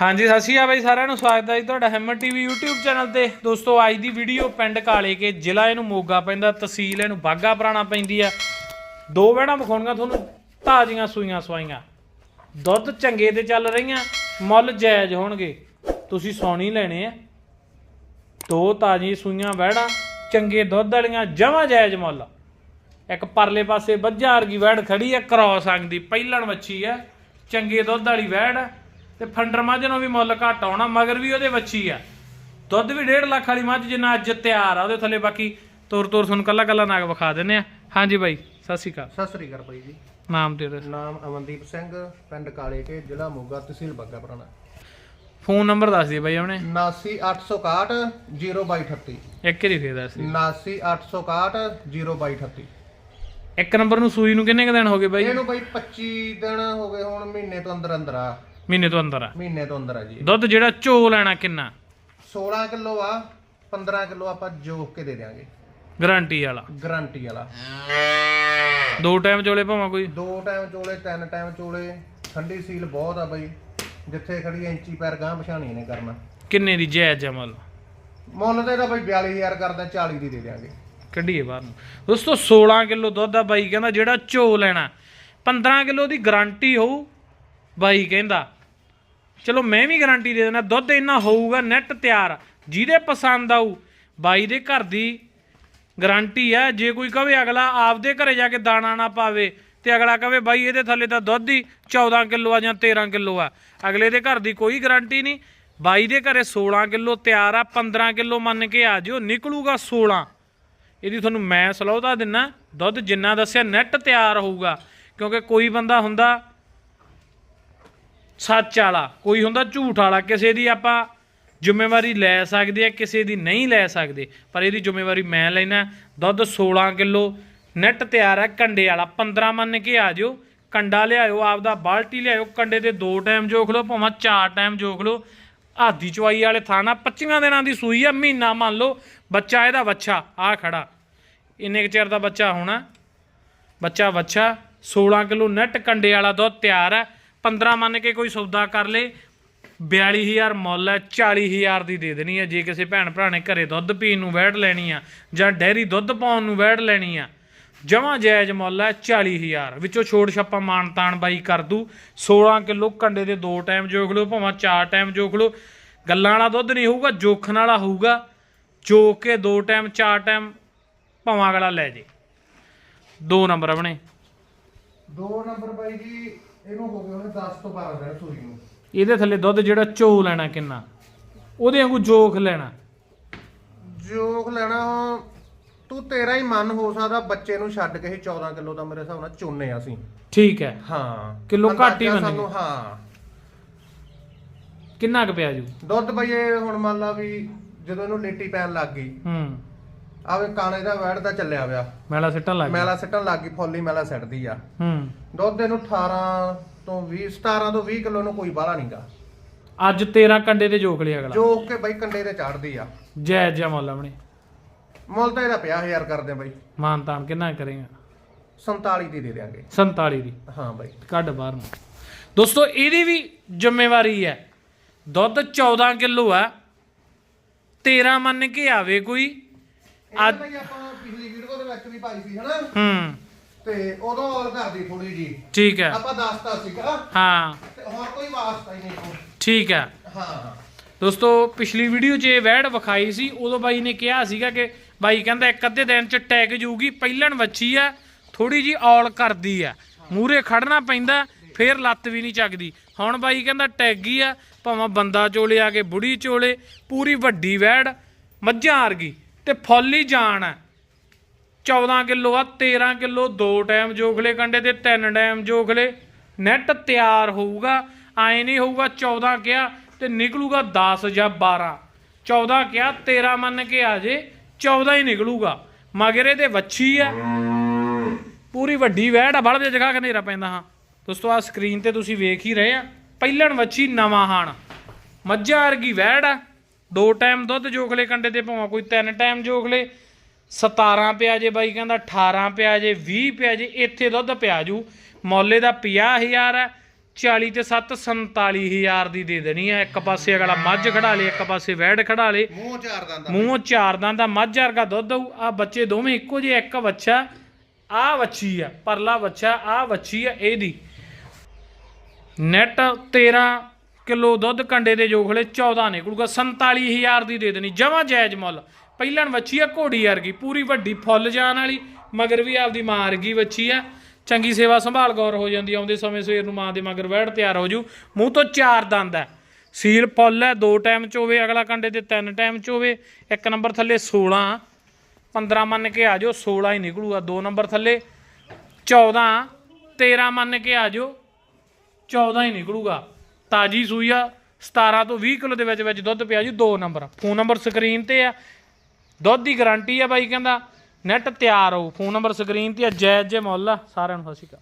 ਹਾਂਜੀ, ਸਤਿ ਸ਼੍ਰੀ ਅਕਾਲ ਬਾਈ ਸਾਰਿਆਂ ਨੂੰ। ਸਵਾਗਤ ਹੈ ਜੀ ਤੁਹਾਡਾ ਹੈਮਰ ਟੀਵੀ YouTube ਚੈਨਲ ਤੇ। ਦੋਸਤੋ, ਅੱਜ ਦੀ ਵੀਡੀਓ ਪਿੰਡ ਕਾਲੇ ਕੇ ਜ਼ਿਲ੍ਹਾ ਇਹਨੂੰ ਮੋਗਾ ਪੈਂਦਾ, ਤਹਿਸੀਲ ਇਹਨੂੰ ਬਾਗਾ ਪੁਰਾਣਾ ਪੈਂਦੀ ਆ। ਦੋ ਵਹਿਣਾ ਵਿਖਾਉਣੀਆਂ ਤੁਹਾਨੂੰ, ਤਾਜ਼ੀਆਂ ਸੂਈਆਂ ਸਵਾਈਆਂ। ਦੁੱਧ ਚੰਗੇ ਤੇ ਚੱਲ ਰਹੀਆਂ, ਮੁੱਲ ਜਾਇਜ਼ ਹੋਣਗੇ। ਤੁਸੀਂ ਸੌਣੀ ਲੈਣੇ ਆ। ਦੋ ਤਾਜ਼ੀ ਸੂਈਆਂ ਵਹਿਣਾ ਚੰਗੇ ਦੁੱਧ ਵਾਲੀਆਂ, ਜਮਾਂ ਜਾਇਜ਼ ਮੁੱਲ। ਇੱਕ ਪਰਲੇ ਪਾਸੇ ਬੱਜਾ ਵਰਗੀ ਵੈੜ ਖੜੀ ਆ, ਕ੍ਰੋਸ ਅੰਗ ਦੀ, ਪਹਿਲਣ ਵੱਛੀ ਆ। ਚੰਗੇ ਦੁੱਧ ਵਾਲੀ ਵੈੜ ਆ ਤੇ ਫੰਡਰ ਮੱਝ ਨੂੰ ਵੀ ਮੁੱਲ ਘੱਟ ਆਉਣਾ ਮਗਰ ਵੀ ਉਹਦੇ ਵੱਛੀ ਆ। ਦੁੱਧ ਵੀ 1.5 ਲੱਖ ਵਾਲੀ ਮੱਝ ਜਿੰਨਾ ਅੱਜ ਤਿਆਰ ਆ ਉਹਦੇ ਥੱਲੇ ਬਾਕੀ ਤੁਰ ਤੁਰ ਤੁਹਾਨੂੰ ਕੱਲਾ ਕੱਲਾ ਨਾਗ ਵਿਖਾ ਦਿੰਨੇ ਆ। ਹਾਂਜੀ ਬਾਈ ਸਤਿ ਸ਼੍ਰੀ ਅਕਾਲ। ਸਤਿ ਸ੍ਰੀ ਅਕਾਲ ਬਾਈ ਜੀ। ਨਾਮ ਤੇਰਾ ਨਾਮ ਅਮਨਦੀਪ ਸਿੰਘ ਪਿੰਡ ਕਾਲੇ ਕੇ ਜ਼ਿਲ੍ਹਾ ਮੋਗਾ ਤਹਿਸੀਲ ਬੱਗਾ ਪੁਰਾਣਾ। ਫੋਨ ਨੰਬਰ ਦੱਸ ਦੇ ਬਾਈ 79861 0238 ਇੱਕ ਹੀ ਫੇਰ ਦੱਸ ਦੇ 79861 0238 ਇੱਕ ਨੰਬਰ ਨੂੰ ਸੂਈ ਨੂੰ ਕਿੰਨੇ ਕੁ ਦਿਨ ਹੋ ਗਏ ਬਾਈ? ਇਹਨੂੰ ਬਾਈ 25 ਦਿਨ ਹੋ ਗਏ ਹੁਣ ਮਹੀਨੇ ਤੋਂ ਅੰਦਰ ਅੰਦਰ ਆ। ਮਹੀਨੇ ਤੋਂ ਅੰਦਰ ਆ। ਮਹੀਨੇ ਤੋਂ ਅੰਦਰ ਆ ਜੀ। ਦੁੱਧ ਜਿਹੜਾ ਝੋ ਲੈਣਾ ਕਿੰਨਾ? 16 ਕਿਲੋ ਆ 15 ਕਿਲੋ ਆਪਾਂ ਜੋਕ ਕੇ ਦੇ ਦਿਆਂਗੇ। ਗਾਰੰਟੀ ਵਾਲਾ। ਗਾਰੰਟੀ ਵਾਲਾ। ਦੋ ਟਾਈਮ ਚੋਲੇ ਭਾਵਾਂ ਕੋਈ? ਦੋ ਟਾਈਮ ਚੋਲੇ ਤਿੰਨ ਟਾਈਮ ਚੋਲੇ। ਠੰਡੀ ਸੀਲ ਬਹੁਤ ਆ ਬਾਈ। ਜਿੱਥੇ ਖੜੀ ਇੰਚੀ ਪੈਰ ਗਾਂ ਪਛਾਣੀ ਨੇ ਕਰਨਾ। ਕਿੰਨੇ ਦੀ ਜਾਇਜ਼ ਆ ਮੁੱਲ? ਮੁੱਲ ਤਾਂ ਇਹਦਾ ਬਾਈ 42000 ਕਰਦਾ 40 ਦੀ ਦੇ ਦਿਆਂਗੇ। ਕੱਢੀਏ ਬਾਹਰ ਨੂੰ। ਦੋਸਤੋ 16 ਕਿਲੋ ਦੁੱਧ ਆ ਬਾਈ ਕਹਿੰਦਾ ਜਿਹੜਾ ਝੋ ਲੈਣਾ। 15 ਕਿਲੋ ਦੀ ਗਾਰੰਟੀ ਹੋਊ ਬਾਈ ਕਹਿੰਦਾ। ਚਲੋ ਮੈਂ ਵੀ ਗਾਰੰਟੀ ਦੇ ਦਿੰਦਾ, ਦੁੱਧ ਇੰਨਾ ਹੋਊਗਾ ਨੈਟ ਤਿਆਰ ਜਿਹਦੇ ਪਸੰਦ ਆਊ, ਬਾਈ ਦੇ ਘਰ ਦੀ ਗਾਰੰਟੀ ਆ, ਜੇ ਕੋਈ ਕਵੇ ਅਗਲਾ ਆਪਦੇ ਘਰੇ ਜਾ ਕੇ ਦਾਣਾ ਨਾ ਪਾਵੇ ਤੇ ਅਗਲਾ ਕਵੇ ਬਾਈ ਇਹਦੇ ਥੱਲੇ ਤਾਂ ਦੁੱਧ ਹੀ 14 ਕਿਲੋ ਆ ਜਾਂ 13 ਕਿਲੋ ਆ। ਅਗਲੇ ਦੇ ਘਰ ਦੀ ਕੋਈ ਗਾਰੰਟੀ ਨਹੀਂ, ਬਾਈ ਦੇ ਘਰੇ 16 ਕਿਲੋ ਤਿਆਰ ਆ 15 ਕਿਲੋ ਮੰਨ ਕੇ ਆ ਜਿਓ, ਨਿਕਲੂਗਾ 16 ਇਹਦੀ ਤੁਹਾਨੂੰ ਮੈਂ ਸਲਾਹ ਦਿੰਨਾ, ਦੁੱਧ ਜਿੰਨਾ ਦੱਸਿਆ ਨੈਟ ਤਿਆਰ ਹੋਊਗਾ, ਕਿਉਂਕਿ ਕੋਈ ਬੰਦਾ ਹੁੰਦਾ ਸੱਚ ਵਾਲਾ, ਕੋਈ ਹੁੰਦਾ ਝੂਠ ਵਾਲਾ, ਕਿਸੇ ਦੀ ਆਪਾਂ ਜ਼ਿੰਮੇਵਾਰੀ ਲੈ ਸਕਦੇ ਆ, ਕਿਸੇ ਦੀ ਨਹੀਂ ਲੈ ਸਕਦੇ। ਪਰ ਇਹਦੀ ਜ਼ਿੰਮੇਵਾਰੀ ਮੈਂ ਲੈਣਾ ਦੁੱਧ 16 ਕਿਲੋ ਨੈਟ ਤਿਆਰ ਹੈ ਕੰਡੇ ਵਾਲਾ 15 ਮੰਨ ਕੇ ਆ ਜਿਓ। ਕੰਡਾ ਲਿਆਇਓ, ਆਪਦਾ ਬਾਲਟੀ ਲਿਆਇਓ, ਕੰਡੇ ਤੇ ਦੋ ਟਾਈਮ ਜੋਖ ਲਓ, ਭਾਵੇਂ ਚਾਰ ਟਾਈਮ ਜੋਖ ਲਓ। ਆਦੀ ਚਵਾਈ ਵਾਲੇ ਥਾਣਾ 25 ਦਿਨਾਂ ਦੀ ਸੂਈ ਆ, ਮਹੀਨਾ ਮੰਨ ਲਓ। ਬੱਚਾ ਇਹਦਾ ਵੱਛਾ, ਆ ਖੜਾ। ਇੰਨੇ ਕੁ ਚਿਰ ਦਾ ਬੱਚਾ ਹੋਣਾ? ਬੱਚਾ ਵੱਛਾ 16 ਕਿਲੋ ਨੈਟ ਕੰਡੇ ਵਾਲਾ ਦੁੱਧ ਤਿਆਰ ਹੈ 15 ਮੰਨ ਕੇ ਕੋਈ ਸੌਦਾ ਕਰ ਲੇ 42000 ਮੁੱਲ ਹੈ 40000 ਦੀ ਦੇ ਦੇਣੀ ਹੈ। ਜੇ ਕਿਸੇ ਭੈਣ ਭਰਾ ਨੇ ਘਰੇ ਦੁੱਧ ਪੀਣ ਨੂੰ ਵੈੜ ਲੈਣੀ ਆ ਜਾਂ ਡੈਰੀ ਦੁੱਧ ਪਾਉਣ ਨੂੰ ਵੈੜ ਲੈਣੀ ਆ, ਜਮਾ ਜਾਇਜ਼ ਮੁੱਲ ਹੈ 40000 ਵਿੱਚੋਂ ਛੋੜ ਛੱਪਾ ਮਾਨ ਤਾਨ ਬਾਈ ਕਰ ਦੂ। 16 ਕਿਲੋ ਕੰਡੇ ਦੇ ਦੋ ਟਾਈਮ ਜੋਖ ਲਓ, ਭਾਵੇਂ ਚਾਰ ਟਾਈਮ ਜੋਖ ਲਓ। ਗੱਲਾਂ ਵਾਲਾ ਦੁੱਧ ਨਹੀਂ ਹੋਊਗਾ, ਜੋਖਣ ਵਾਲਾ ਹੋਊਗਾ। ਜੋਖ ਕੇ ਦੋ ਟਾਈਮ, ਚਾਰ ਟਾਈਮ, ਭਾਵਾਂ ਅਗਲਾ ਲੈ ਜੇ। ਦੋ ਨੰਬਰ ਆਪਣੇ ਦੋ ਨੰਬਰ ਬਾਈ ਜੀ ਇਹਨੂੰ ਹੋ ਗਏ ਉਹਨੇ 10 ਤੋਂ 12 ਦਿਨ ਸੂਈ ਨੂੰ। ਇਹਦੇ ਥੱਲੇ ਦੁੱਧ ਜਿਹੜਾ ਝੋ ਲੈਣਾ ਕਿੰਨਾ? ਉਹਦੇ ਵਾਂਗੂ ਜੋਖ ਲੈਣਾ। ਜੋਖ ਲੈਣਾ ਤੂੰ ਤੇਰਾ ਹੀ ਮਨ ਹੋ ਸਕਦਾ ਬੱਚੇ ਨੂੰ ਛੱਡ ਕੇ ਹੀ 14 ਕਿਲੋ ਦਾ ਮੇਰੇ ਹਿਸਾਬ ਨਾਲ ਚੋਨੇ ਆ ਅਸੀਂ। ਠੀਕ ਹੈ। ਹਾਂ। ਕਿਲੋ ਘੱਟ ਹੀ ਅੰਦਾਜ਼ਾ ਮੰਨ ਸਾਨੂੰ ਹਾਂ। ਕਿੰਨਾ ਕੁ ਪਿਆ ਜੂ? ਦੁੱਧ ਬਈ ਇਹ ਹੁਣ ਮੰਨ ਲਾ ਵੀ ਜਦੋਂ ਇਹਨੂੰ ਲੇਟੀ ਪੈਣ ਲੱਗ ਗਈ ਹੂੰ। ਆਵੇ ਕਾਣੇ ਦਾ ਵੈੜ ਦਾ ਚੱਲਿਆ ਪਿਆ। ਮੈਲਾ ਸਿੱਟਣ ਲੱਗ ਗਿਆ। ਮੈਲਾ ਸਿੱਟਣ ਲੱਗ ਗਈ ਫੁੱਲੀ ਮੈਲਾ ਸਿੱਟਦੀ ਆ। ਹੂੰ। ਦੁੱਧ ਇਹਨੂੰ 18 ਤੋਂ 20 17 ਤੋਂ 20 ਕਿਲੋ ਨੂੰ ਕੋਈ ਬਾਹਲਾ ਨਹੀਂਗਾ ਅੱਜ 13 ਕੰਡੇ ਤੇ ਜੋਖ ਲਿਆ ਅਗਲਾ। ਜੋ ਕਿ ਬਈ ਕੰਡੇ ਤੇ ਚੜਦੀ ਆ। ਜੈ ਜੈ ਮੁੱਲ ਆਪਣੇ। ਮੁੱਲ ਤਾਂ ਇਹਦਾ 50000 ਕਰਦੇ ਆ ਬਈ। ਮਾਨ ਤਾਨ ਕਿੰਨਾ ਕਰੇਗਾ? 47 ਦੀ ਦੇ ਦਿਆਂਗੇ। 47 ਦੀ। ਹਾਂ ਬਈ। ਕੱਢ ਬਾਹਰ ਨੂੰ। ਦੋਸਤੋ ਇਹਦੀ ਵੀ ਜ਼ਿੰਮੇਵਾਰੀ ਹੈ। ਦੁੱਧ 14 ਕਿਲੋ ਆ। 13 ਮੰਨ ਕੇ ਆਵੇ ਕੋਈ। ਅੱਜ ਬਈ ਆਪਾਂ ਪਿਛਲੀ ਵੀਡੀਓ ਦੇ ਵਿੱਚ ਵੀ ਪਾਈ ਸੀ ਹਨਾ? ਹੂੰ। ਤੇ ਉਦੋਂ ਔਲ ਕਰਦੀ ਥੋੜੀ ਜੀ ਠੀਕ ਹੈ। ਆਪਾਂ ਦੱਸਤਾ ਸੀਗਾ। ਹਾਂ। ਤੇ ਹੋਰ ਕੋਈ ਵਾਸਤਾ ਹੀ ਨਹੀਂ ਕੋਈ। ਠੀਕ ਹੈ। ਹਾਂ। ਦੋਸਤੋ ਪਿਛਲੀ ਵੀਡੀਓ 'ਚ ਇਹ ਵੈੜ ਵਿਖਾਈ ਸੀ। ਉਦੋਂ ਬਾਈ ਨੇ ਕਿਹਾ ਸੀਗਾ ਕਿ ਬਾਈ ਕਹਿੰਦਾ ਇੱਕ ਅੱਧੇ ਦਿਨ 'ਚ ਟੈਗ ਜੂਗੀ ਪਹਿਲਣ ਵੱਛੀ ਆ ਥੋੜੀ ਜੀ ਔਲ ਕਰਦੀ ਆ। ਮੂਰੇ ਖੜਨਾ ਪੈਂਦਾ ਫੇਰ ਲੱਤ ਵੀ ਨਹੀਂ ਚੱਕਦੀ। ਹੁਣ ਬਾਈ ਕਹਿੰਦਾ ਟੈਗੀ ਆ ਭਾਵੇਂ ਬੰਦਾ ਚੋਲੇ ਆ ਕੇ ਬੁੜੀ ਚੋਲੇ ਪੂਰੀ ਵੱਡੀ ਵੈੜ ਮੱਝਾਂ ਵਰਗੀ। ਤੇ ਫੁੱਲ ਹੀ ਜਾਣ ਹੈ। 14 ਕਿਲੋ ਆ 13 ਕਿਲੋ, ਦੋ ਟਾਈਮ ਜੋਖਲੇ ਕੰਡੇ ਤੇ, ਤਿੰਨ ਟਾਈਮ ਜੋਖਲੇ। ਨੈਟ ਤਿਆਰ ਹੋਊਗਾ, ਐ ਨਹੀਂ ਹੋਊਗਾ 14 ਕਿਹਾ ਤੇ ਨਿਕਲੂਗਾ 10 ਜਾਂ 12 14 ਕਿਹਾ 13 ਮੰਨ ਕੇ ਆ ਜੇ 14 ਹੀ ਨਿਕਲੂਗਾ। ਮਗਰ ਇਹਦੇ ਵੱਛੀ ਆ। ਪੂਰੀ ਵੱਡੀ ਵਹਿੜ ਆ ਬਲਦੇ ਜਗ੍ਹਾ ਕਨੇਰਾ ਪੈਂਦਾ ਹਾਂ। ਦੋਸਤੋ ਆ ਸਕਰੀਨ ਤੇ ਤੁਸੀਂ ਵੇਖ ਹੀ ਰਹੇ ਆ। ਪਹਿਲਣ ਵੱਛੀ ਨਵਾਂ ਹਾਣ। ਮੱਝਾਂ ਵਰਗੀ ਵਹਿੜ ਆ। ਦੋ ਟਾਈਮ ਦੁੱਧ ਜੋਖਲੇ ਕੰਡੇ ਤੇ ਭਾਵੇਂ ਕੋਈ ਤਿੰਨ ਟਾਈਮ ਜੋਖਲੇ 17 ਪਿਆ ਜੇ ਬਾਈ ਕਹਿੰਦਾ 18 ਪਿਆ ਜੇ 20 ਪਿਆ ਜੇ ਇੱਥੇ ਦੁੱਧ ਪਿਆ ਜੂ। ਮੌਲੇ ਦਾ 50000 ਹੈ 40 ਤੇ 7 47000 ਦੀ ਦੇ ਦੇਣੀ ਆ ਇੱਕ ਪਾਸੇ ਅਗਲਾ ਮੱਝ ਖੜਾ ਲੇ ਇੱਕ ਪਾਸੇ ਵੈੜ ਖੜਾ ਲੇ। ਮੂੰਹ ਚਾਰ ਦੰਦ ਮੂੰਹੋਂ ਚਾਰ ਦਾ ਮੱਝ ਵਰਗਾ ਦੁੱਧ ਦਊ ਆ ਬੱਚੇ ਦੋਵੇਂ ਇੱਕੋ ਜਿਹੇ ਇੱਕ ਬੱਚਾ ਆ ਵੱਛੀ ਆ ਪਰਲਾ ਬੱਚਾ ਆ ਵੱਛੀ ਆ ਇਹਦੀ। ਨੈਟ 13 ਕਿਲੋ ਦੁੱਧ ਕੰਡੇ ਦੇ ਜੋਖਲੇ 14 ਨਿਕਲੂਗਾ 47000 ਦੀ ਦੇ ਦੇਣੀ, ਜਮਾ ਜਾਇਜ਼ ਮੁੱਲ। ਪਹਿਲਣ ਵੱਛੀ ਆ ਘੋੜੀ ਵਰਗੀ, ਪੂਰੀ ਵੱਡੀ ਫੁੱਲ ਜਾਣ ਵਾਲੀ, ਮਗਰ ਵੀ ਆਪਦੀ ਮਾਂ ਵਰਗੀ ਵੱਛੀ ਆ। ਚੰਗੀ ਸੇਵਾ ਸੰਭਾਲ ਗੌਰ ਹੋ ਜਾਂਦੀ ਆਉਂਦੇ ਸਮੇਂ ਸਵੇਰ ਨੂੰ ਮਾਂ ਦੇ ਮਗਰ ਵਹਿੜ ਤਿਆਰ ਹੋ ਜੂ। ਮੂੰਹ ਤੋਂ ਚਾਰ ਦੰਦ ਹੈ ਸੀਲ ਫੁੱਲ ਹੈ ਦੋ ਟਾਈਮ ਚ ਹੋਵੇ ਅਗਲਾ ਕੰਡੇ ਤੇ ਤਿੰਨ ਟਾਈਮ ਚ ਹੋਵੇ ਇੱਕ ਨੰਬਰ ਥੱਲੇ 16 15 ਮੰਨ ਕੇ ਆ ਜਾਓ 16 ਹੀ ਨਿਕਲੂਗਾ, ਦੋ ਨੰਬਰ ਥੱਲੇ 14 13 ਮੰਨ ਕੇ ਆ ਜਾਓ 14 ਹੀ ਨਿਕਲੂਗਾ। ਤਾਜੀ ਸੂਈ ਆ 17 ਤੋਂ 20 ਕਿਲੋ ਦੇ ਵਿੱਚ ਵਿੱਚ ਦੁੱਧ ਪਿਆ ਜੀ, ਦੋ ਨੰਬਰ। ਫੋਨ ਨੰਬਰ ਸਕਰੀਨ ਤੇ ਆ। ਦੁੱਧ ਦੀ ਗਾਰੰਟੀ ਆ ਬਾਈ ਕਹਿੰਦਾ, ਨੈਟ ਤਿਆਰ ਹੋ ਫੋਨ ਨੰਬਰ ਸਕਰੀਨ ਤੇ ਆ, ਜੈ ਜੈ ਮੁੱਲ ਸਾਰਿਆਂ ਨੂੰ ਸਤਿ ਸ਼੍ਰੀ ਅਕਾਲ।